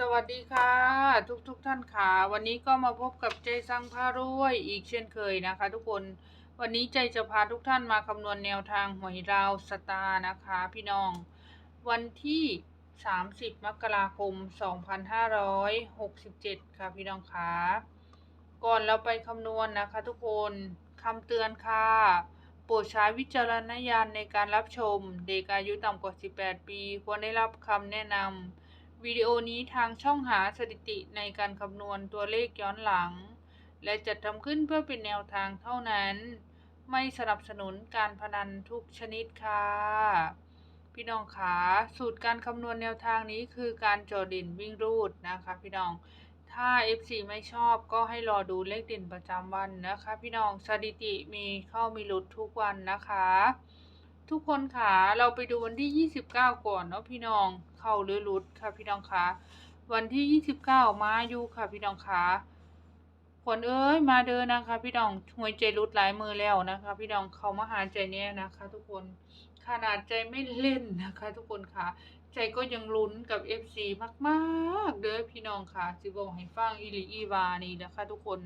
สวัสดีค่ะ ทุกทุกๆท่านค่ะ วันนี้ก็มาพบกับใจสังพารวยอีกเช่นเคยนะคะ ทุกคนวันนี้ใจจะพาทุกท่านมาคำนวณแนวทางหวยราวสตาร์นะคะ พี่น้อง วันที่ 30 มกราคม 2567 ค่ะพี่น้องค่ะก่อนเราไปคำนวณนะคะ ทุกคนคำเตือนค่ะโปรดใช้วิจารณญาณในการรับชม เด็กอายุต่ำกว่า 18 ปี ควรได้รับคำแนะนำ วิดีโอนี้ทางช่องหาสถิติในการคำนวณตัวเลขย้อนหลัง และจัดทำขึ้นเพื่อเป็นแนวทางเท่านั้น ไม่สนับสนุนการพนันทุกชนิดค่ะ พี่น้องคะสูตรการคำนวณแนวทางนี้คือการโจดเด่นวิ่งรูดนะคะ พี่น้อง ถ้า FC ไม่ชอบก็ให้รอดูเลขเด่นประจำวันนะคะ พี่น้องสถิติมีเข้ามีหลุดทุกวันนะคะ ทุกคนค่ะเราไปดูวันที่ 29 ก่อนเนาะพี่น้อง เข้าหรือหลุดค่ะพี่น้องคะวันที่ 29 มาอยู่ค่ะพี่น้องคะขวัญเอ้ยมาเดินนะคะ พี่น้องหัวใจรุดหลายมือแล้วนะคะ พี่น้องเขามาหาใจเนี่ยนะคะ ทุกคนขนาดใจไม่เล่นนะคะ ทุกคนค่ะ ใจก็ยังลุ้นกับ FC มากๆเด้อพี่น้องค่ะสิบอกให้ฟังอีหลีอีวานี่นะคะ ทุกคน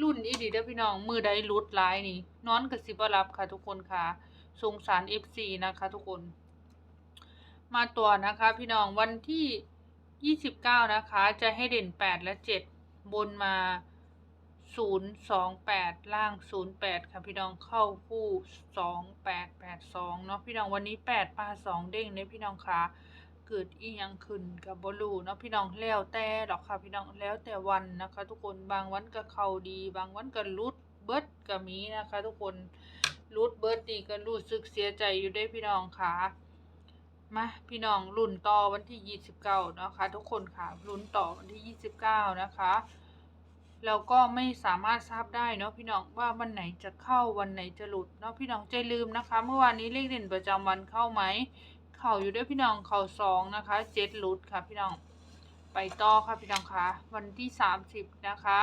รุ่นอีหลีเด้อพี่น้องมือใดรุดหลายนี่นอนกับสิบรับค่ะ ทุกคนค่ะ สงสาร FC นะคะทุกคน มาตัวนะคะพี่น้องวันที่ 29 นะคะ จะให้เด่น 8 และ 7 บนมา 028 ล่าง 08 ค่ะพี่น้องเข้าคู่ 2882 เนาะพี่น้องวันนี้ 8ปลา2 เด้งเนี่ยพี่น้องคะเกิดอียังขึ้นกับบลูเนาะพี่น้องแล้วแต่หรอกค่ะพี่น้องแล้วแต่วันนะคะ ทุกคนบางวันก็เข้าดี บางวันก็รุดเบิดก็มีนะคะ ทุกคน รูดเบิร์ดนี่ก็รู้สึกเสียใจอยู่ได้พี่น้องค่ะ มาพี่น้องรุ่นต่อวันที่ 29 นะคะ ทุกคนค่ะรุ่นต่อวันที่ 29 นะคะแล้วก็ไม่สามารถทราบได้เนาะพี่น้องว่าวันไหนจะเข้าวันไหนจะหลุดเนาะพี่น้องใจลืมนะคะ เมื่อวานนี้เลขเด่นประจำวันเข้าไหมเข้าอยู่ด้วยพี่น้องเข้าสองนะคะเจ็ดหลุดค่ะพี่น้องไปต่อค่ะพี่น้องค่ะวันที่30นะคะ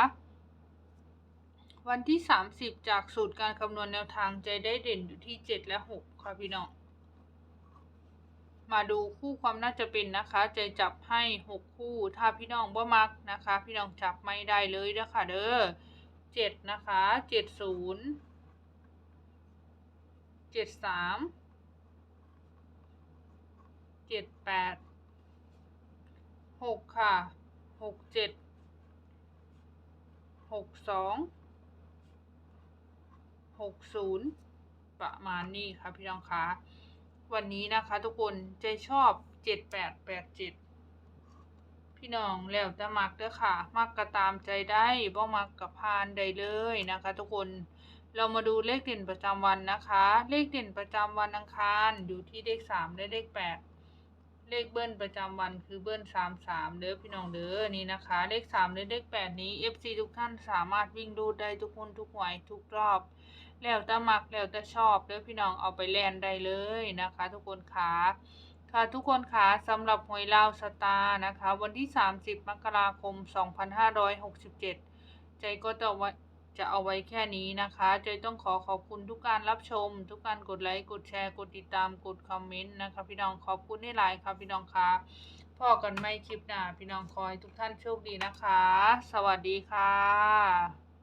วันที่ 30 จากสูตรการคำนวณแนวทางใจได้เด่นอยู่ที่ 7 และ 6 ค่ะพี่น้อง มาดูคู่ความน่าจะเป็นนะคะ ใจจับให้ 6 คู่ ถ้าพี่น้องบ่มักนะคะ พี่น้องจับไม่ได้เลยนะคะเด้อ7นะคะ 70 73 78 6 ค่ะ 67 62 หกศูนย์ประมาณนี้ค่ะพี่น้องคะวันนี้นะคะทุกคนใจชอบเจ็ดแปดแปดเจ็ดพี่น้องแล้วแต่มักเด้อค่ะ มักก็ตามใจได้บ่มักกับพานได้เลยนะคะ ทุกคนเรามาดูเลขเด่นประจำวันนะคะ เลขเด่นประจำวันอังคารอยู่ที่เลขสามและเลขแปด เลขเบิ้ลประจำวันคือเบิ้ลสามสามเด้อพี่น้องเด้อนี่นะคะ เลขสามและเลขแปดนี้ FC ทุกท่านสามารถวิ่งดูได้ทุกคนทุกวัยทุกรอบ แล้วแต่มักแล้วแต่ชอบเด้อพี่น้องเอาไปแลนได้เลยนะคะ ทุกคนค่ะค่ะทุกคนค่ะสำหรับหวยลาวสตาร์นะคะ วันที่ 30 มกราคม 2567 ใจก็จะไว้ จะเอาไว้แค่นี้นะคะเจต้องขอขอบคุณทุกการรับชม ทุกการกดไลค์กดแชร์กดติดตามกดคอมเมนต์นะคะพี่น้องขอบคุณให้หลายค่ะพี่น้องคะพ่อกันไม่คลิปหน้าพี่น้องคอยทุกท่านโชคดีนะคะ สวัสดีค่ะ